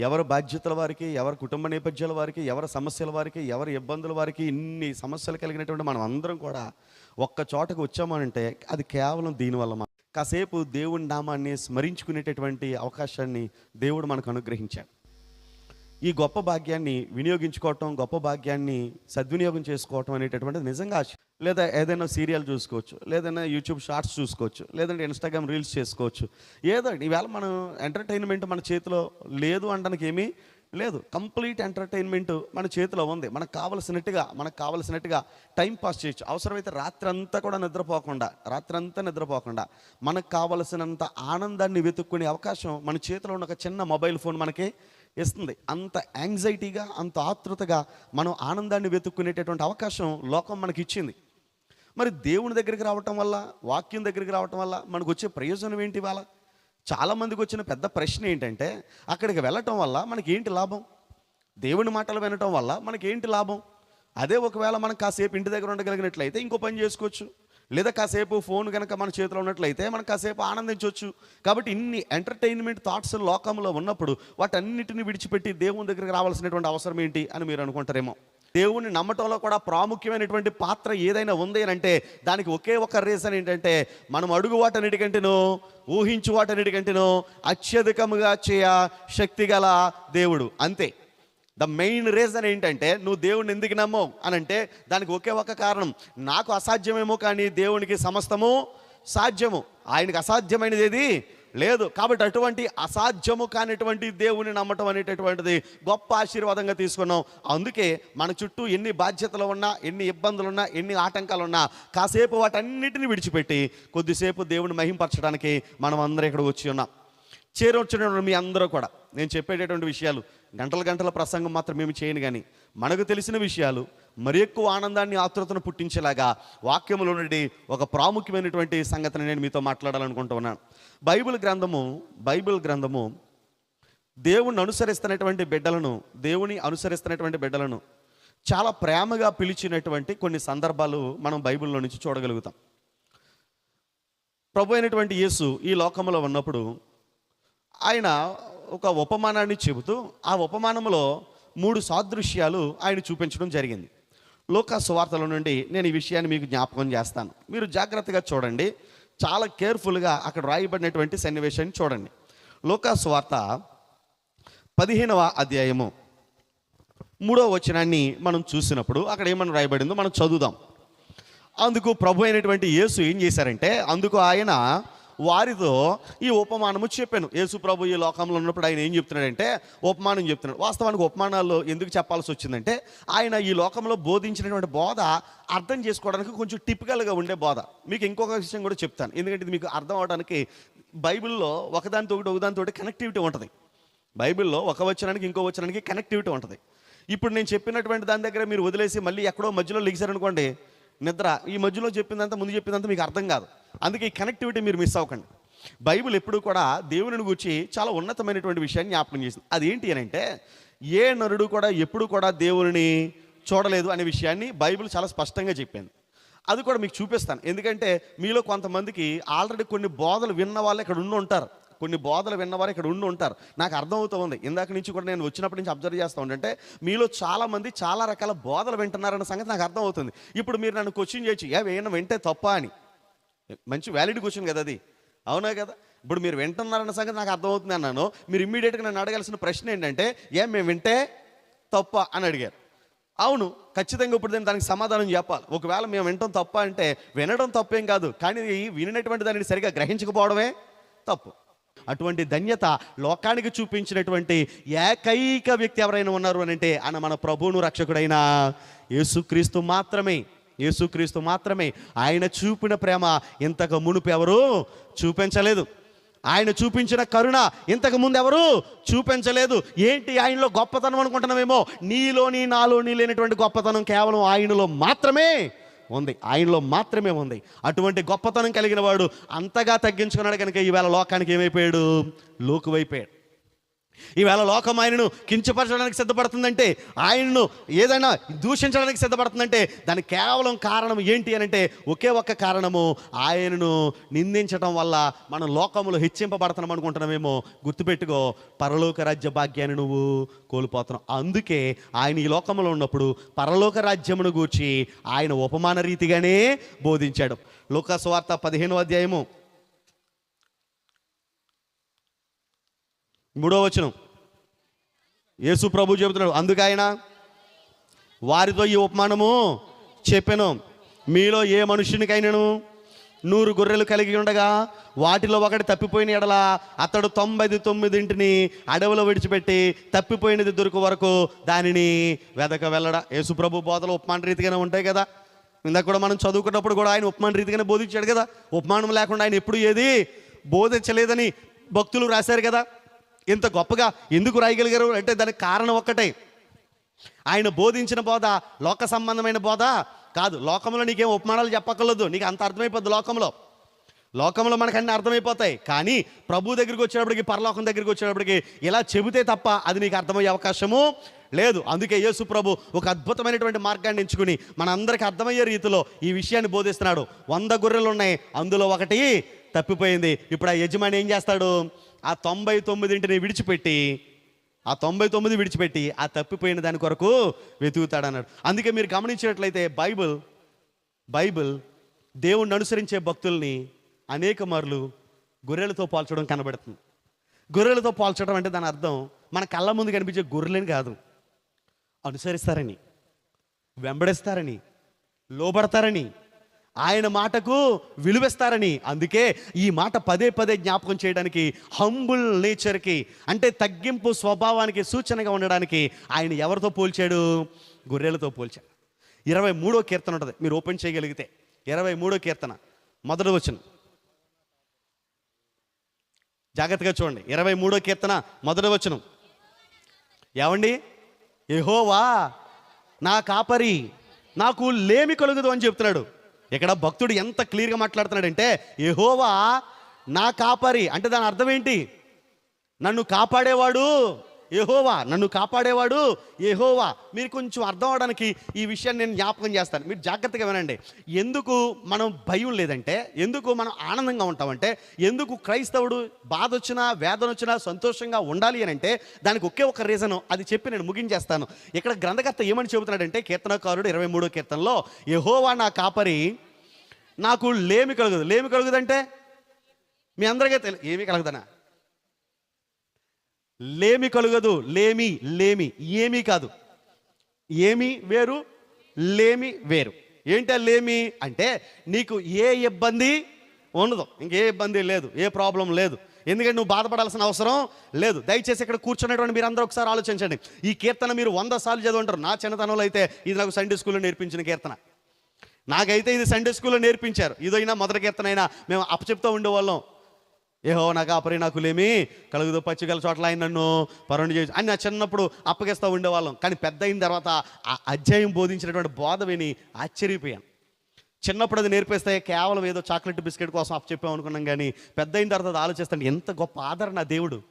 ఎవరి బాధ్యతల వారికి ఎవరి కుటుంబ నేపథ్యాల వారికి ఎవరి సమస్యల వారికి ఎవరి ఇబ్బందుల వారికి ఇన్ని సమస్యలు కలిగినటువంటి మనం అందరం కూడా ఒక్క చోటకు వచ్చామనంటే అది కేవలం దీనివల్ల మనం కాసేపు దేవుని నామాన్ని స్మరించుకునేటటువంటి అవకాశాన్ని దేవుడు మనకు అనుగ్రహించాడు. ఈ గొప్ప భాగ్యాన్ని వినియోగించుకోవటం గొప్ప భాగ్యాన్ని సద్వినియోగం చేసుకోవటం అనేటటువంటిది నిజంగా లేదా ఏదైనా సీరియల్ చూసుకోవచ్చు లేదైనా యూట్యూబ్ షార్ట్స్ చూసుకోవచ్చు లేదంటే ఇన్స్టాగ్రామ్ రీల్స్ చేసుకోవచ్చు. ఏదో ఈవేళ మనం ఎంటర్టైన్మెంట్ మన చేతిలో లేదు అనడానికి ఏమీ లేదు. కంప్లీట్ ఎంటర్టైన్మెంట్ మన చేతిలో ఉంది. మనకు కావలసినట్టుగా మనకు కావలసినట్టుగా టైం పాస్ చేయొచ్చు. అవసరమైతే రాత్రి అంతా కూడా నిద్రపోకుండా రాత్రి అంతా నిద్రపోకుండా మనకు కావలసినంత ఆనందాన్ని వెతుక్కునే అవకాశం మన చేతిలో ఉన్న ఒక చిన్న మొబైల్ ఫోన్ మనకి ఇస్తుంది. అంత యాంగ్జైటీగా అంత ఆతృతగా మనం ఆనందాన్ని వెతుక్కునేటటువంటి అవకాశం లోకం మనకి ఇచ్చింది మరి దేవుని దగ్గరికి రావటం వల్ల వాక్యం దగ్గరికి రావటం వల్ల మనకు వచ్చే ప్రయోజనం ఏంటి వాళ్ళ చాలామందికి వచ్చిన పెద్ద ప్రశ్న ఏంటంటే అక్కడికి వెళ్ళటం వల్ల మనకి ఏంటి లాభం? దేవుని మాటలు వినటం వల్ల మనకి ఏంటి లాభం? అదే ఒకవేళ మనం కాసేపు ఇంటి దగ్గర ఉండగలిగినట్లయితే ఇంకో పని చేసుకోవచ్చు. లేదా కాసేపు ఫోన్ కనుక మన చేతిలో ఉన్నట్లయితే మనం కాసేపు ఆనందించవచ్చు కాబట్టి ఇన్ని ఎంటర్టైన్మెంట్ థాట్స్ లోకంలో ఉన్నప్పుడు వాటన్నిటిని విడిచిపెట్టి దేవుని దగ్గరికి రావాల్సినటువంటి అవసరం ఏంటి అని మీరు అనుకుంటారేమో? దేవుణ్ణి నమ్మటంలో కూడా ప్రాముఖ్యమైనటువంటి పాత్ర ఏదైనా ఉంది అని అంటే దానికి ఒకే ఒక రీజన్ ఏంటంటే మనం అడుగు వాటన్నిటికంటేనో ఊహించు వాటన్నిటికంటేనో అత్యధికముగా చేయ శక్తి గల దేవుడు. అంతే. ద మెయిన్ రీజన్ ఏంటంటే నువ్వు దేవుడిని ఎందుకు నమ్మవు అని అంటే దానికి ఒకే ఒక కారణం. నాకు అసాధ్యమేమో కానీ దేవునికి సమస్తము సాధ్యము. ఆయనకు అసాధ్యమైనది ఏది? లేదు. కాబట్టి అటువంటి అసాధ్యము కానిటువంటి దేవుని నమ్మటం అనేటటువంటిది గొప్ప ఆశీర్వాదంగా తీసుకున్నాం. అందుకే మన చుట్టూ ఎన్ని బాధ్యతలు ఉన్నా ఎన్ని ఇబ్బందులు ఉన్నా ఎన్ని ఆటంకాలు ఉన్నా కాసేపు వాటన్నిటిని విడిచిపెట్టి కొద్దిసేపు దేవుని మహింపరచడానికి మనం అందరం ఇక్కడ వచ్చి ఉన్నాం. చేరొచ్చినటువంటి మీ అందరూ కూడా నేను చెప్పేటటువంటి విషయాలు గంటల గంటల ప్రసంగం మాత్రం మేము చేయను కానీ మనకు తెలిసిన విషయాలు మరి ఎక్కువ ఆనందాన్ని ఆతృతను పుట్టించేలాగా వాక్యములో నుండి ఒక ప్రాముఖ్యమైనటువంటి సంగతిని నేను మీతో మాట్లాడాలనుకుంటూ ఉన్నాను. బైబిల్ గ్రంథము బైబిల్ గ్రంథము దేవుణ్ణి అనుసరిస్తున్నటువంటి బిడ్డలను దేవుని అనుసరిస్తున్నటువంటి బిడ్డలను చాలా ప్రేమగా పిలిచినటువంటి కొన్ని సందర్భాలు మనం బైబిల్లో నుంచి చూడగలుగుతాం. ప్రభు అయినటువంటి యేసు ఈ లోకంలో ఉన్నప్పుడు ఆయన ఒక ఉపమానాన్ని చెబుతూ ఆ ఉపమానంలో మూడు సాదృశ్యాలు ఆయన చూపించడం జరిగింది. లోక సువార్తల నుండి నేను ఈ విషయాన్ని మీకు జ్ఞాపకం చేస్తాను. మీరు జాగ్రత్తగా చూడండి. చాలా కేర్ఫుల్గా అక్కడ రాయబడినటువంటి సన్నివేశాన్ని చూడండి. లోక సువార్త పదిహేనవ అధ్యాయము మూడవ వచనాన్ని మనం చూసినప్పుడు అక్కడ ఏమని రాయబడిందో మనం చదువుదాం. అందుకు ప్రభు అయినటువంటి యేసు ఏం చేశారంటే అందుకు ఆయన వారితో ఈ ఉపమానము చెప్పాను. యేసు ప్రభు ఈ లోకంలో ఉన్నప్పుడు ఆయన ఏం చెప్తున్నాడంటే ఉపమానం చెప్తున్నాడు. వాస్తవానికి ఉపమానాల్లో ఎందుకు చెప్పాల్సి వచ్చిందంటే ఆయన ఈ లోకంలో బోధించినటువంటి బోధ అర్థం చేసుకోవడానికి కొంచెం టిపికల్గా ఉండే బోధ. మీకు ఇంకొక విషయం కూడా చెప్తాను. ఎందుకంటే ఇది మీకు అర్థం అవడానికి బైబిల్లో ఒకదానితో ఒకటి ఒకదానితో కనెక్టివిటీ ఉంటుంది. బైబిల్లో ఒక వచనానికి ఇంకో వచనానికి కనెక్టివిటీ ఉంటుంది. ఇప్పుడు నేను చెప్పినటువంటి దాని దగ్గర మీరు వదిలేసి మళ్ళీ ఎక్కడో మధ్యలో లిగిసారనుకోండి నిద్ర. ఈ మధ్యలో చెప్పిందంతా ముందు చెప్పిందంతా మీకు అర్థం కాదు. అందుకే ఈ కనెక్టివిటీ మీరు మిస్ అవ్వకండి. బైబిల్ ఎప్పుడు కూడా దేవుని గురించి చాలా ఉన్నతమైనటువంటి విషయాన్ని జ్ఞాపకం చేసింది. అదేంటి అని అంటే ఏ నరుడు కూడా ఎప్పుడు కూడా దేవుని చూడలేదు అనే విషయాన్ని బైబిల్ చాలా స్పష్టంగా చెప్పింది. అది కూడా మీకు చూపిస్తాను. ఎందుకంటే మీలో కొంతమందికి ఆల్రెడీ కొన్ని బోధలు విన్న వాళ్ళు ఇక్కడ ఉండి ఉంటారు. కొన్ని బోధలు విన్నవారు ఇక్కడ ఉండి ఉంటారు. నాకు అర్థమవుతూ ఉంది. ఇందాక నుంచి కూడా నేను వచ్చినప్పటి నుంచి అబ్జర్వ్ చేస్తూ ఉంటే మీలో చాలామంది చాలా రకాల బోధలు వింటున్నారన్న సంగతి నాకు అర్థమవుతుంది. ఇప్పుడు మీరు నన్ను క్వశ్చన్ చేయొచ్చు. ఏ ఏమైనా వింటే తప్ప అని. మంచి వ్యాలిడ్ క్వశ్చన్ కదా అది. అవునా కదా? ఇప్పుడు మీరు వింటున్నారన్న సంగతి నాకు అర్థమవుతుంది అన్నాను. మీరు ఇమ్మీడియట్గా నన్ను అడగాల్సిన ప్రశ్న ఏంటంటే ఏం మేము వింటే తప్ప అని అడిగారు. అవును ఖచ్చితంగా ఇప్పుడు నేను దానికి సమాధానం చెప్పాలి. ఒకవేళ మేము వినటం తప్ప అంటే వినడం తప్పేం కాదు. కానీ వినినటువంటి దానిని సరిగా గ్రహించకపోవడమే తప్పు. అటువంటి ధన్యత లోకానికి చూపించినటువంటి ఏకైక వ్యక్తి ఎవరైనా ఉన్నారు అని అంటే ఆయన మన ప్రభువును రక్షకుడైన యేసుక్రీస్తు మాత్రమే. యేసుక్రీస్తు మాత్రమే. ఆయన చూపిన ప్రేమ ఇంతకు మునుపు ఎవరు చూపించలేదు. ఆయన చూపించిన కరుణ ఇంతకు ముందు ఎవరు చూపించలేదు. ఏంటి ఆయనలో గొప్పతనం అనుకుంటున్నామేమో నీలోని నాలోని లేనటువంటి గొప్పతనం కేవలం ఆయనలో మాత్రమే. ఉంది. ఆయనలో మాత్రమే ఉంది. అటువంటి గొప్పతనం కలిగిన వాడు అంతగా తగ్గించుకున్నాడు కనుక ఈవేళ లోకానికి ఏమైపోయాడు? లోకువైపోయాడు. ఈవేళ లోకం ఆయనను కించపరచడానికి సిద్ధపడుతుందంటే ఆయనను ఏదైనా దూషించడానికి సిద్ధపడుతుందంటే దానికి కేవలం కారణం ఏంటి అని అంటే ఒకే ఒక్క కారణము ఆయనను నిందించడం వల్ల మనం లోకంలో హెచ్చింపబడుతున్నాం అనుకుంటున్నామేమో గుర్తుపెట్టుకో పరలోక రాజ్య భాగ్యాన్ని నువ్వు కోల్పోతున్నావు. అందుకే ఆయన ఈ లోకంలో ఉన్నప్పుడు పరలోక రాజ్యమును గూర్చి ఆయన ఉపమాన రీతిగానే బోధించాడు. లోకస్వార్త పదిహేను అధ్యాయము. మూడో వచనం. యేసు ప్రభు చెబుతున్నాడు అందుకు ఆయన వారితో ఈ ఉపమానము చెప్పాను. మీలో ఏ మనుషునికైనాను నూరు గొర్రెలు కలిగి ఉండగా వాటిలో ఒకటి తప్పిపోయిన ఎడల అతడు తొంభై తొమ్మిదింటిని అడవిలో విడిచిపెట్టి తప్పిపోయినది దొరికి వరకు దానిని వెదక వెళ్ళడ. యేసుప్రభు బోధలు ఉపమాన రీతిగానే ఉంటాయి కదా. ఇందాక కూడా మనం చదువుకున్నప్పుడు కూడా ఆయన ఉపమాన రీతిగానే బోధించాడు కదా. ఉపమానం లేకుండా ఆయన ఎప్పుడు ఏది బోధించలేదని భక్తులు రాశారు కదా. ఇంత గొప్పగా ఎందుకు రాయగలిగారు అంటే దానికి కారణం ఒక్కటే. ఆయన బోధించిన బోధ లోక సంబంధమైన బోధ కాదు. లోకంలో నీకేం ఉపమానాలు చెప్పక్కర్లేదు. నీకు అంత అర్థమైపోద్ది లోకంలో. లోకంలో మనకు అన్ని అర్థమైపోతాయి. కానీ ప్రభు దగ్గరికి వచ్చేటప్పటికి పరలోకం దగ్గరికి వచ్చేటప్పటికి ఇలా చెబితే తప్ప అది నీకు అర్థమయ్యే అవకాశము లేదు. అందుకే యేసు ప్రభు ఒక అద్భుతమైనటువంటి మార్గాన్ని ఎంచుకుని మనందరికీ అర్థమయ్యే రీతిలో ఈ విషయాన్ని బోధిస్తున్నాడు. వంద గొర్రెలు ఉన్నాయి అందులో ఒకటి తప్పిపోయింది. ఇప్పుడు ఆ యజమాని ఏం చేస్తాడు? ఆ తొంభై తొమ్మిదింటిని విడిచిపెట్టి ఆ తొంభై తొమ్మిది విడిచిపెట్టి ఆ తప్పిపోయిన దాని కొరకు వెతుకుతాడన్నాడు. అందుకే మీరు గమనించినట్లయితే బైబిల్ బైబిల్ దేవుణ్ణి అనుసరించే భక్తుల్ని అనేక మార్లు గొర్రెలతో పోల్చడం కనబడుతుంది. గొర్రెలతో పోల్చడం అంటే దాని అర్థం మన కళ్ళ ముందు కనిపించే గొర్రెలని కాదు. అనుసరిస్తారని వెంబడిస్తారని లోబడతారని ఆయన మాటకు విలువిస్తారని. అందుకే ఈ మాట పదే పదే జ్ఞాపకం చేయడానికి హంబుల్ నేచర్కి అంటే తగ్గింపు స్వభావానికి సూచనగా ఉండడానికి ఆయన ఎవరితో పోల్చాడు? గొర్రెలతో పోల్చాడు. ఇరవై మూడో కీర్తన ఉంటుంది. మీరు ఓపెన్ చేయగలిగితే. ఇరవై మూడో కీర్తన. మొదటి వచ్చిన జాగ్రత్తగా చూడండి. ఇరవై మూడో కీర్తన మొదటి వచనం. ఏమండి? ఏహోవా నా కాపరి నాకు లేమి కలుగుదు అని చెప్తున్నాడు. ఇక్కడ భక్తుడు ఎంత క్లియర్గా మాట్లాడుతున్నాడంటే యహోవా నా కాపరి. అంటే దాని అర్థం ఏంటి? నన్ను కాపాడేవాడు ఏహోవా నన్ను కాపాడేవాడు ఏహోవా మీరు కొంచెం అర్థం అవడానికి ఈ విషయాన్ని నేను జ్ఞాపకం చేస్తాను. మీరు జాగ్రత్తగా వినండి. ఎందుకు మనం భయం లేదంటే ఎందుకు మనం ఆనందంగా ఉంటామంటే ఎందుకు క్రైస్తవుడు బాధ వచ్చినా వేదన వచ్చినా సంతోషంగా ఉండాలి అని అంటే దానికి ఒకే ఒక రీజను అది చెప్పి నేను ముగించేస్తాను. ఇక్కడ గ్రంథకర్త ఏమని చెబుతున్నాడంటే కీర్తనకారుడు ఇరవై మూడో కీర్తనలో యెహోవా నా కాపరి నాకు లేమి కలుగుదు. లేమి కలుగుదంటే? మీ అందరికీ తెలి ఏమి కలగదనా? లేమి కలుగదు లేమి లేమి ఏమీ కాదు. ఏమి వేరు లేమి వేరు. ఏంటి లేమి? అంటే నీకు ఏ ఇబ్బంది ఉండదు. ఇంకే ఇబ్బంది లేదు ఏ ప్రాబ్లం లేదు. ఎందుకంటే నువ్వు బాధపడాల్సిన అవసరం లేదు. దయచేసి ఇక్కడ కూర్చున్నటువంటి మీరు అందరూ ఒకసారి ఆలోచించండి. ఈ కీర్తన మీరు వంద సార్లు చదువుంటారు నా చిన్నతనంలో అయితే ఇది నాకు సండే స్కూల్లో నేర్పించిన కీర్తన. నాకైతే ఇది సండే స్కూల్లో నేర్పించారు. ఇదైనా మొదటి కీర్తన అయినా మేము అప్పచెప్తూ ఉండేవాళ్ళం. ఏహో నాకు అపరి నాకు లేమి కలుగుదు పచ్చిగల చోట్ల ఆయన నన్ను పరుణి చేసి అని నా చిన్నప్పుడు అప్పగిస్తూ ఉండేవాళ్ళం. కానీ పెద్ద అయిన తర్వాత ఆ అధ్యాయం బోధించినటువంటి బోధ విని ఆశ్చర్యపోయాను. చిన్నప్పుడు అది నేర్పిస్తే కేవలం ఏదో చాక్లెట్ బిస్కెట్ కోసం అప్పచెప్పాం అనుకున్నాం కానీ పెద్ద అయిన తర్వాత ఆలోచిస్తాను ఎంత గొప్ప ఆదరణ దేవుడు.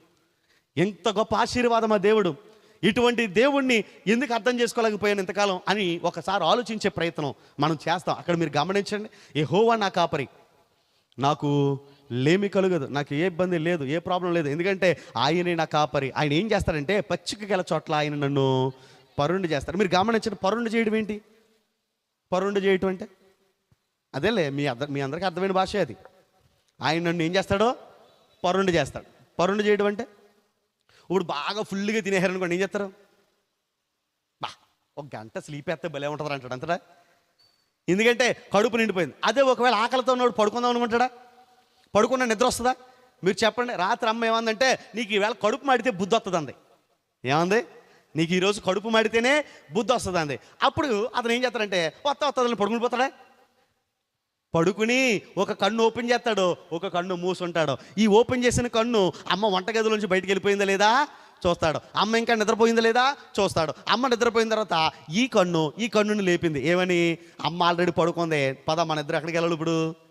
ఎంత గొప్ప ఆశీర్వాదం ఆ దేవుడు. ఇటువంటి దేవుణ్ణి ఎందుకు అర్థం చేసుకోలేకపోయాను ఇంతకాలం అని ఒకసారి ఆలోచించే ప్రయత్నం మనం చేస్తాం. అక్కడ మీరు గమనించండి. ఏ హోవా నా కాపరి. నాకు లేమి కలుగదు. నాకు ఏ ఇబ్బంది లేదు ఏ ప్రాబ్లం లేదు. ఎందుకంటే ఆయనే నా కాపరి. ఆయన ఏం చేస్తారంటే పచ్చిక గల చోట్ల ఆయన నన్ను పరుండు చేస్తారు. మీరు గమనించిన పరుండు చేయడం ఏంటి? పరుండు చేయటం అంటే? అదేలే మీ అర్థం మీ అందరికీ అర్థమైన భాష అది. ఆయన నన్ను ఏం చేస్తాడో? పరుండు చేస్తాడు. పరుండు చేయడం అంటే? ఇప్పుడు బాగా ఫుల్గా తినేయారనుకోండి ఏం చేస్తారు? బా ఒక గంట స్లీప్ వేస్తే భలే ఉంటుంది అంటాడు అంతటా ఎందుకంటే కడుపు నిండిపోయింది. అదే ఒకవేళ ఆకలితో ఉన్నాడు పడుకుందాం అనుకుంటాడా? పడుకున్న నిద్ర వస్తుందా? మీరు చెప్పండి. రాత్రి అమ్మ ఏమందంటే నీకు ఈవేళ కడుపు మాడితే బుద్ధి వస్తుందండి ఏమంది? నీకు ఈరోజు కడుపు మాడితేనే బుద్ధి వస్తుందండి అప్పుడు అతను ఏం చేస్తాడంటే వస్తా వస్తుందని పడుకుని పోతాడా? పడుకుని ఒక కన్ను ఓపెన్ చేస్తాడు. ఒక కన్ను మూసుంటాడు. ఈ ఓపెన్ చేసిన కన్ను అమ్మ వంటగదిలోంచి బయటికి వెళ్ళిపోయిందా లేదా? చూస్తాడు. అమ్మ ఇంకా నిద్రపోయిందా లేదా? చూస్తాడు. అమ్మ నిద్రపోయిన తర్వాత ఈ కన్ను ఈ కన్నుని లేపింది. ఏమని? అమ్మ ఆల్రెడీ పడుకుంది. పద మన ఇద్దరు ఎక్కడికి వెళ్ళాలి ఇప్పుడు?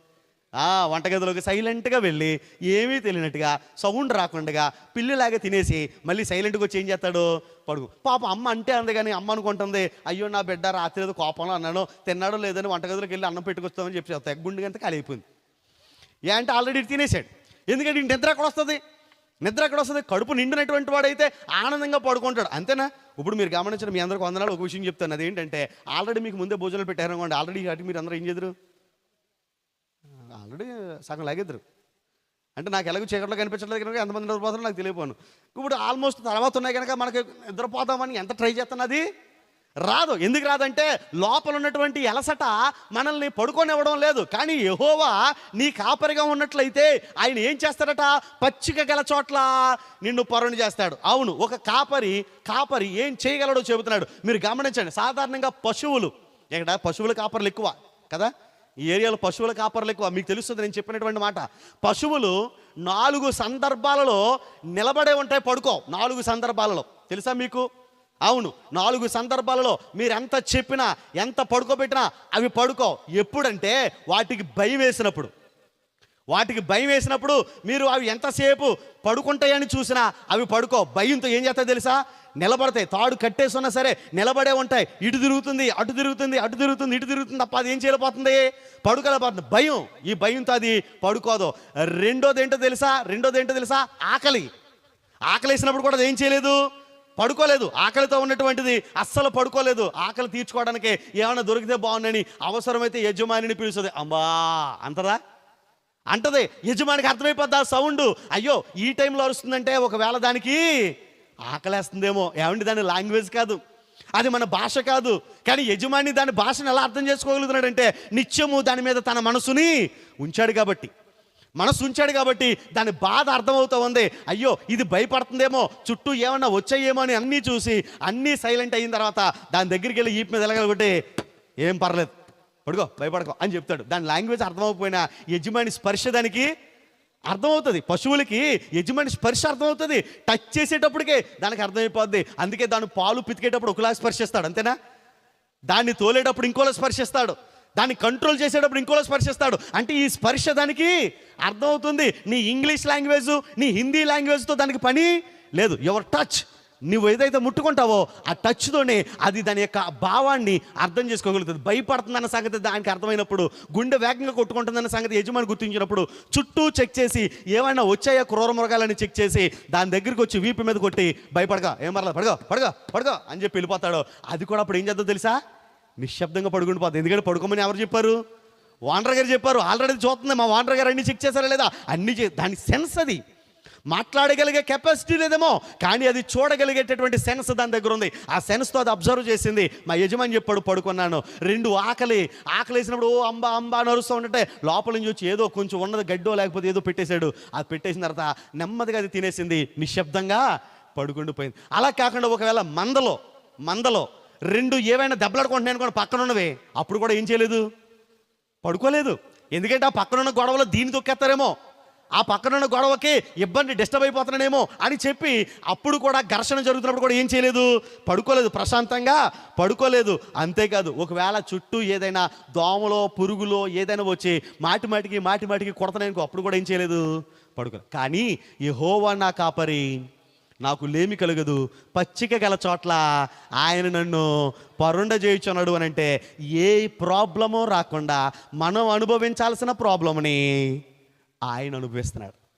వంటగదిలోకి సైలెంట్గా వెళ్ళి ఏమీ తెలియనట్టుగా సౌండ్ రాకుండా పిల్లిలాగా తినేసి మళ్ళీ సైలెంట్గా వచ్చి ఏం చేస్తాడు? పడుకు. పాప అమ్మ అంటే అంది కానీ అమ్మ అనుకుంటుంది అయ్యో నా బిడ్డ రాత్రి ఏదో కోపంలో అన్నాను తిన్నాడో లేదని వంటగదిలోకి వెళ్ళి అన్నం పెట్టుకొస్తామని చెప్పి చెప్తా గుండె అంతా ఖాళీ ఏ అంటే ఆల్రెడీ తినేసాడు. ఎందుకంటే నిద్ర ఎక్కడ వస్తుంది నిద్ర ఎక్కడ వస్తుంది కడుపు నిండినటువంటి వాడైతే ఆనందంగా పడుకుంటాడు. అంతేనా? ఇప్పుడు మీరు గమనించిన మీ అందరికి వందనాలు. ఒక విషయం చెప్తాను. అదేంటంటే ఆల్రెడీ మీకు ముందే భోజనాలు పెట్టారనుకోండి ఆల్రెడీ వాటికి మీరు అందరూ ఏం చేద్దరు? ఆల్రెడీ సగం లాగేద్దరు. అంటే నాకు ఎలాగో చీకట్లో కనిపించట్లేదు కనుక ఎంతమంది నిద్రపోతారో నాకు తెలియపోను. ఇప్పుడు ఆల్మోస్ట్ తర్వాత ఉన్నాయి కనుక మనకి నిద్రపోదామని ఎంత ట్రై చేస్తున్నది? రాదు. ఎందుకు రాదంటే లోపల ఉన్నటువంటి ఎలసట మనల్ని పడుకోనివ్వడం లేదు. కానీ యహోవా నీ కాపరిగా ఉన్నట్లయితే ఆయన ఏం చేస్తాడట? పచ్చిక గల చోట్ల నిన్ను పరుణి చేస్తాడు. అవును ఒక కాపరి కాపరి ఏం చేయగలడో చెబుతున్నాడు. మీరు గమనించండి. సాధారణంగా పశువులు. ఇక్కడ పశువుల కాపర్లు ఎక్కువ కదా? ఈ ఏరియాలో పశువుల కాపర్లు ఎక్కువ. మీకు తెలుస్తుంది నేను చెప్పినటువంటి మాట. పశువులు నాలుగు సందర్భాలలో నిలబడే ఉంటాయి పడుకో నాలుగు సందర్భాలలో. తెలుసా మీకు? అవును. నాలుగు సందర్భాలలో మీరు ఎంత చెప్పినా ఎంత పడుకోబెట్టినా అవి పడుకో ఎప్పుడంటే వాటికి భయం వేసినప్పుడు. వాటికి భయం వేసినప్పుడు మీరు అవి ఎంతసేపు పడుకుంటాయని చూసినా అవి పడుకో భయంతో ఏం చేస్తాయి తెలుసా? నిలబడతాయి. తాడు కట్టేసున్నా సరే నిలబడే ఉంటాయి. ఇటు తిరుగుతుంది అటు తిరుగుతుంది అటు తిరుగుతుంది ఇటు తిరుగుతుంది తప్ప అది ఏం చేయలేకపోతుంది? పడుకోలేకపోతుంది. భయం. ఈ భయంతో అది పడుకోదు. రెండోది ఏంటో తెలుసా? రెండోది ఏంటో తెలుసా? ఆకలి. ఆకలి వేసినప్పుడు కూడా అది ఏం చేయలేదు? పడుకోలేదు. ఆకలితో ఉన్నటువంటిది అస్సలు పడుకోలేదు. ఆకలి తీర్చుకోవడానికి ఏమైనా దొరికితే బాగుందని అవసరమైతే యజమానిని పిలుస్తుంది. అమ్మా! అంతదా? అంటది. యజమానికి అర్థమైపోద్ది ఆ సౌండ్? అయ్యో ఈ టైంలో అరుస్తుందంటే ఒకవేళ దానికి ఆకలేస్తుందేమో. ఏమండి దాని లాంగ్వేజ్ కాదు. అది మన భాష కాదు. కానీ యజమాని దాని భాషను ఎలా అర్థం చేసుకోగలుగుతున్నాడంటే నిత్యము దాని మీద తన మనసుని ఉంచాడు కాబట్టి. మనసు ఉంచాడు కాబట్టి దాని బాధ అర్థమవుతూ ఉంది. అయ్యో ఇది భయపడుతుందేమో. చుట్టూ ఏమన్నా వచ్చాయేమో అని అన్నీ చూసి అన్నీ సైలెంట్ అయిన తర్వాత దాని దగ్గరికి వెళ్ళి ఈపు మీద వెళ్ళగలిగితే ఏం పర్లేదు. పడుకో భయపడకో అని చెప్తాడు. దాని లాంగ్వేజ్ అర్థమైపోయినా యజమాని స్పర్శ దానికి అర్థమవుతుంది. పశువులకి యజమాని స్పర్శ అర్థమవుతుంది. టచ్ చేసేటప్పటికే దానికి అర్థమైపోద్ది. అందుకే దాని పాలు పితికేటప్పుడు ఒకలా స్పర్శిస్తాడు అంతేనా? దాన్ని తోలేటప్పుడు ఇంకోలా స్పర్శిస్తాడు. దాన్ని కంట్రోల్ చేసేటప్పుడు ఇంకోలా స్పర్శిస్తాడు. అంటే ఈ స్పర్శ దానికి అర్థమవుతుంది. నీ ఇంగ్లీష్ లాంగ్వేజ్ నీ హిందీ లాంగ్వేజ్తో దానికి పని లేదు. యువర్ టచ్ నువ్వు ఏదైతే ముట్టుకుంటావో ఆ టచ్తోనే అది దాని యొక్క భావాన్ని అర్థం చేసుకోగలుగుతుంది. భయపడుతుందన్న సంగతి దానికి అర్థమైనప్పుడు గుండె వేగంగా కొట్టుకుంటుందన్న సంగతి యజమాని గుర్తించినప్పుడు చుట్టూ చెక్ చేసి ఏమైనా వచ్చాయా క్రూర మృగాలని చెక్ చేసి దాని దగ్గరికి వచ్చి వీపు మీద కొట్టి భయపడగా ఏం మరలా పడగో పడగా పడగో అని చెప్పి వెళ్ళిపోతాడు. అది కూడా అప్పుడు ఏం చేద్దో తెలుసా? నిశ్శబ్దంగా పడుకుని పోతుంది ఎందుకంటే పడుకోమని ఎవరు చెప్పారు? వాండర్ గారు చెప్పారు. ఆల్రెడీ చూస్తుంది. మా వాండర్ గారు అన్ని చెక్ చేశారా లేదా? అన్ని చే దాని సెన్స్ అది. మాట్లాడగలిగే కెపాసిటీ లేదేమో కానీ అది చూడగలిగేటటువంటి సెన్స్ దాని దగ్గర ఉంది. ఆ సెన్స్తో అది అబ్జర్వ్ చేసింది మా యజమాని చెప్పాడు పడుకున్నాను. రెండు ఆకలి ఆకలి వేసినప్పుడు ఓ అంబా అంబా నరుస్తూ ఉంటే లోపల నుంచి వచ్చి ఏదో కొంచెం ఉన్నది గడ్డో లేకపోతే ఏదో పెట్టేశాడు. అది పెట్టేసిన తర్వాత నెమ్మదిగా అది తినేసింది. నిశ్శబ్దంగా పడుకుండి పోయింది. అలా కాకుండా ఒకవేళ మందలో మందలో రెండు ఏవైనా దెబ్బలాడుకుంటున్నాను కూడా పక్కన ఉన్నవి. అప్పుడు కూడా ఏం చేయలేదు? పడుకోలేదు. ఎందుకంటే ఆ పక్కనున్న గొడవలో దీన్ని తొక్కేస్తారేమో. ఆ పక్కనున్న గొడవకి ఇబ్బంది డిస్టర్బ్ అయిపోతున్నానేమో అని చెప్పి అప్పుడు కూడా ఘర్షణ జరుగుతున్నప్పుడు కూడా ఏం చేయలేదు? పడుకోలేదు ప్రశాంతంగా. పడుకోలేదు. అంతేకాదు ఒకవేళ చుట్టూ ఏదైనా దోమలో పురుగులో ఏదైనా వచ్చి మాటి మాటికి మాటి మాటికి కొడతనేనుకో అప్పుడు కూడా ఏం చేయలేదు? పడుకో కానీ ఈ హోవా నా కాపరి నాకు లేమి కలగదు. పచ్చిక గల చోట్ల ఆయన నన్ను పరుండ చేయుచున్నాడు అని అంటే ఏ ప్రాబ్లమో రాకుండా మనం అనుభవించాల్సిన ప్రాబ్లమ్ని ఆయన అనుభవిస్తున్నాడు.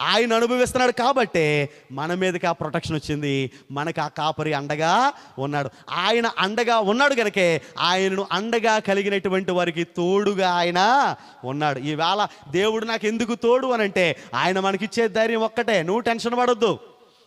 ఆయన అనుభవిస్తున్నాడు కాబట్టే మన మీదకి ఆ ప్రొటెక్షన్ వచ్చింది. మనకు ఆ కాపరి అండగా ఉన్నాడు. ఆయన అండగా ఉన్నాడు కనుకే ఆయనను అండగా కలిగినటువంటి వారికి తోడుగా ఆయన ఉన్నాడు. ఈవేళ దేవుడు నాకు ఎందుకు తోడు అని అంటే ఆయన మనకిచ్చే ధైర్యం ఒక్కటే. నువ్వు టెన్షన్ పడొద్దు.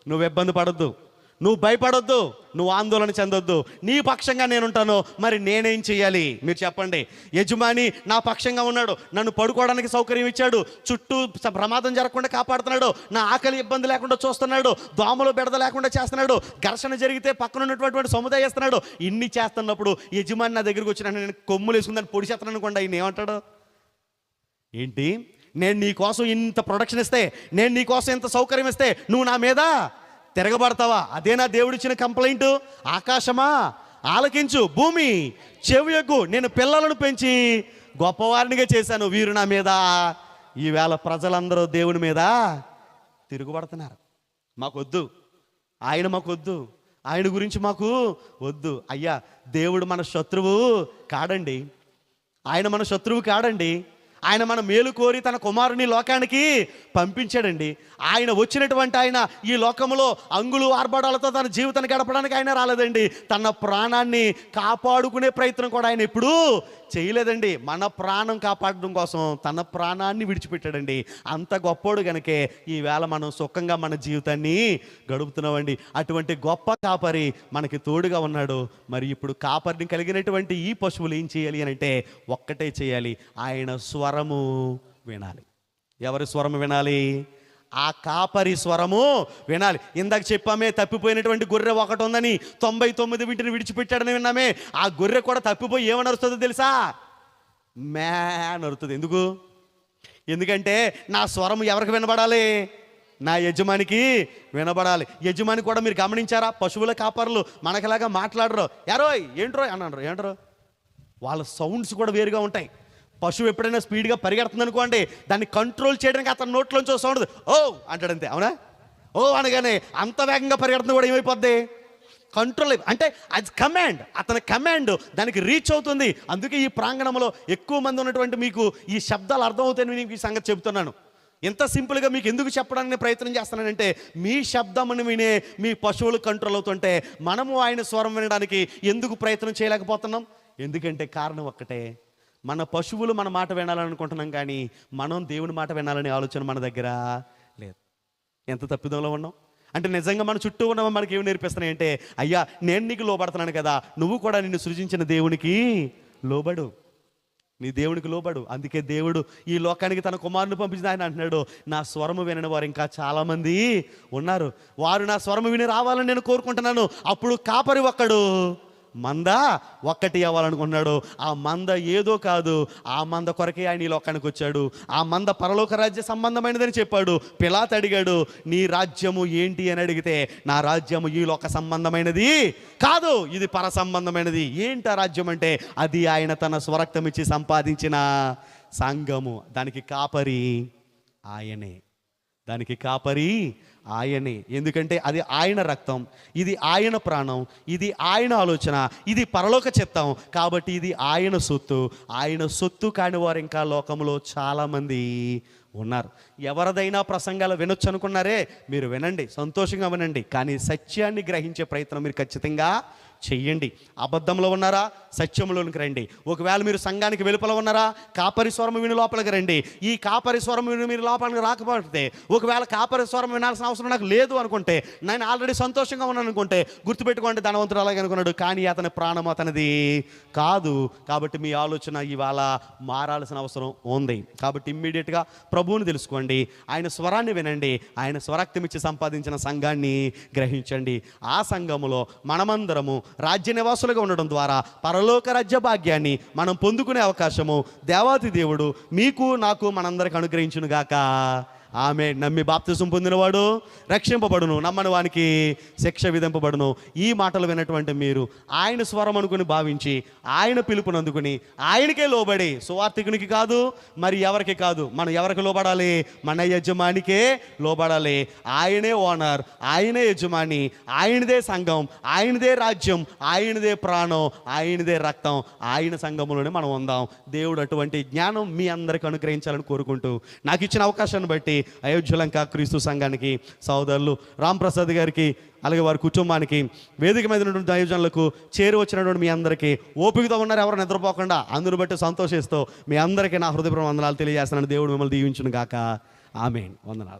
నువ్వు ఇబ్బంది పడొద్దు. నువ్వు భయపడొద్దు నువ్వు ఆందోళన చెందొద్దు. నీ పక్షంగా నేనుంటాను మరి నేనేం చేయాలి మీరు చెప్పండి. యజమాని నా పక్షంగా ఉన్నాడు నన్ను పడుకోవడానికి సౌకర్యం ఇచ్చాడు చుట్టూ ప్రమాదం జరగకుండా కాపాడుతున్నాడు నా ఆకలి ఇబ్బంది లేకుండా చూస్తున్నాడు దోమలు బెడద లేకుండా చేస్తున్నాడు ఘర్షణ జరిగితే పక్కన ఉన్నటువంటి సముదాయం చేస్తున్నాడు. ఇన్ని చేస్తున్నప్పుడు యజమాని నా దగ్గరికి వచ్చిన నేను కొమ్ములు వేసుకుందని పొడి చేస్తున్నాను అనుకోండి ఆయన ఏమంటాడు? ఏంటి? నేను నీ కోసం ఇంత ప్రొడక్షన్ ఇస్తే నేను నీ కోసం ఇంత సౌకర్యం ఇస్తే నువ్వు నా మీద తిరగబడతావా? అదేనా దేవుడిచ్చిన కంప్లైంట్. ఆకాశమా? ఆలకించు. భూమి చెవియకు నేను పిల్లలను పెంచి గొప్పవారినిగా చేశాను. వీరు నా మీద ఈవేళ ప్రజలందరూ దేవుని మీద తిరుగుబడుతున్నారు. మాకొద్దు. ఆయన మాకొద్దు. ఆయన గురించి మాకు వద్దు. అయ్యా దేవుడు మన శత్రువు కాడండి. ఆయన మన శత్రువు కాడండి. ఆయన మన మేలు కోరి తన కుమారుని లోకానికి పంపించాడండి. ఆయన వచ్చినటువంటి ఆయన ఈ లోకంలో అంగులు ఆర్భాటాలతో తన జీవితాన్ని గడపడానికి ఆయన రాలేదండి. తన ప్రాణాన్ని కాపాడుకునే ప్రయత్నం కూడా ఆయన ఎప్పుడూ చేయలేదండి. మన ప్రాణం కాపాడడం కోసం తన ప్రాణాన్ని విడిచిపెట్టాడండి. అంత గొప్పోడు గనకే ఈవేళ మనం సుఖంగా మన జీవితాన్ని గడుపుతున్నామండి. అటువంటి గొప్ప కాపరి మనకి తోడుగా ఉన్నాడు. మరి ఇప్పుడు కాపరిని కలిగినటువంటి ఈ పశువులు ఏం చేయాలి అని అంటే ఒక్కటే చేయాలి. ఆయన స్వరము వినాలి. ఎవరి స్వరము వినాలి? ఆ కాపరి స్వరము వినాలి. ఇందాక చెప్పామే తప్పిపోయినటువంటి గొర్రె ఒకటి ఉందని తొంభై తొమ్మిది వీటిని విడిచిపెట్టాడని విన్నామే. ఆ గొర్రె కూడా తప్పిపోయి ఏమని అరుస్తుందో తెలుసా? మే అని ఎందుకు? ఎందుకంటే నా స్వరం ఎవరికి వినబడాలి? నా యజమానికి వినబడాలి. యజమాని కూడా మీరు గమనించారా? పశువుల కాపర్లు మనకిలాగా మాట్లాడరు. యారోయ్ ఏంట్రో? అన్నారు ఏంట్రో? వాళ్ళ సౌండ్స్ కూడా వేరుగా ఉంటాయి. పశువు ఎప్పుడైనా స్పీడ్గా పరిగెడుతుంది అనుకోండి దాన్ని కంట్రోల్ చేయడానికి అతని నోట్లోంచి సౌండ్ ఓ! అంటాడు అంతే అవునా? ఓ! అనగానే అంత వేగంగా పరిగెడుతుంది కూడా ఏమైపోద్ది? కంట్రోల్ అంటే అది కమాండ్. అతని కమాండ్ దానికి రీచ్ అవుతుంది. అందుకే ఈ ప్రాంగణంలో ఎక్కువ మంది ఉన్నటువంటి మీకు ఈ శబ్దాలు అర్థమవుతాయని నేను ఈ సంగతి చెబుతున్నాను. ఎంత సింపుల్గా మీకు ఎందుకు చెప్పడానికి ప్రయత్నం చేస్తున్నానంటే మీ శబ్దమును వినే మీ పశువులు కంట్రోల్ అవుతుంటే మనము ఆయన స్వరం వినడానికి ఎందుకు ప్రయత్నం చేయలేకపోతున్నాం? ఎందుకంటే కారణం ఒక్కటే. మన పశువులు మన మాట వినాలనుకుంటున్నాం కానీ మనం దేవుని మాట వినాలనే ఆలోచన మన దగ్గర లేదు. ఎంత తప్పిదంలో ఉన్నాం? అంటే నిజంగా మన చుట్టూ ఉన్న మనకి ఏమి నేర్పిస్తున్నాయి అంటే అయ్యా నేను నీకు లోబడుతున్నాను కదా నువ్వు కూడా నిన్ను సృజించిన దేవునికి లోబడు. నీ దేవునికి లోబడు. అందుకే దేవుడు ఈ లోకానికి తన కుమారుని పంపించిన ఆయన అంటున్నాడు నా స్వరము వినని వారు ఇంకా చాలామంది ఉన్నారు. వారు నా స్వరము విని రావాలని నేను కోరుకుంటున్నాను. అప్పుడు కాపరి ఒక్కడు మంద ఒక్కటి అవ్వాలనుకున్నాడు. ఆ మంద ఏదో కాదు. ఆ మంద కొరకే ఆయన ఈ లోకానికి వచ్చాడు. ఆ మంద పరలోక రాజ్య సంబంధమైనదని చెప్పాడు. పిలాత్ అడిగాడు నీ రాజ్యము ఏంటి? అని అడిగితే నా రాజ్యము ఈ లోక సంబంధమైనది కాదు. ఇది పర సంబంధమైనది ఏంటి ఆ రాజ్యం అంటే? అది ఆయన తన స్వరక్తం ఇచ్చి సంపాదించిన సంఘము. దానికి కాపరి ఆయనే. దానికి కాపరి ఆయనే. ఎందుకంటే అది ఆయన రక్తం ఇది ఆయన ప్రాణం ఇది ఆయన ఆలోచన ఇది పరలోక చిత్తం. కాబట్టి ఇది ఆయన సొత్తు. ఆయన సొత్తు కాని వారు ఇంకా లోకంలో చాలామంది ఉన్నారు. ఎవరిదైనా ప్రసంగాలు వినొచ్చు అనుకున్నారే మీరు వినండి సంతోషంగా వినండి. కానీ సత్యాన్ని గ్రహించే ప్రయత్నం మీరు ఖచ్చితంగా చెయ్యండి. అబద్ధంలో ఉన్నారా? సత్యంలోనికి రండి. ఒకవేళ మీరు సంఘానికి వెలుపల ఉన్నారా? కాపరి స్వరం విని లోపలికి రండి. ఈ కాపరి స్వరం విని మీరు లోపలికి రాకపోతే ఒకవేళ కాపరి స్వరం వినాల్సిన అవసరం నాకు లేదు అనుకుంటే నేను ఆల్రెడీ సంతోషంగా ఉన్నాను అనుకుంటే గుర్తుపెట్టుకోండి ధనవంతుడు అలాగే అనుకున్నాడు. కానీ అతని ప్రాణం అతనిది కాదు. కాబట్టి మీ ఆలోచన ఇవాళ మారాల్సిన అవసరం ఉంది. కాబట్టి ఇమ్మీడియట్గా ప్రభువుని తెలుసుకోండి. ఆయన స్వరాన్ని వినండి. ఆయన స్వరక్తిమిచ్చి సంపాదించిన సంఘాన్ని గ్రహించండి. ఆ సంఘములో మనమందరము రాజ్య నివాసులుగా ఉండడం ద్వారా పరలోక రాజ్య భాగ్యాన్ని మనం పొందుకునే అవకాశము దేవాతి దేవుడు మీకు నాకు మనందరికి అనుగ్రహించునుగాక. గాక ఆమె నమ్మి బాప్తిజం పొందినవాడు రక్షింపబడును నమ్మని వానికి శిక్ష విధింపబడును. ఈ మాటలు వినటువంటి మీరు ఆయన స్వరం అనుకుని భావించి ఆయన పిలుపునందుకుని ఆయనకే లోబడి సువార్థికునికి కాదు మరి ఎవరికి కాదు? మనం ఎవరికి లోబడాలి? మన యజమానికే లోబడాలి. ఆయనే ఓనర్ ఆయనే యజమాని ఆయనదే సంఘం ఆయనదే రాజ్యం ఆయనదే ప్రాణం ఆయనదే రక్తం. ఆయన సంఘములోనే మనం ఉందాం. దేవుడు అటువంటి జ్ఞానం మీ అందరికి అనుగ్రహించాలని కోరుకుంటూ నాకు ఇచ్చిన అవకాశాన్ని బట్టి అయోధ్యలంక క్రీస్తు సంఘానికి సోదరులు రాంప్రసాద్ గారికి అలాగే వారి కుటుంబానికి వేదిక మీద ఉన్నటువంటి ఆయోజనలకు చేరి వచ్చినటువంటి మీ అందరికీ ఓపికతో ఉన్నారు ఎవరు నిద్రపోకుండా అందును బట్టి సంతోషిస్తూ మీ అందరికీ నా హృదయపూర్వక వందనాలు తెలియజేస్తున్నాను దేవుడు మిమ్మల్ని దీవించును కాక ఆమె వందనాలు.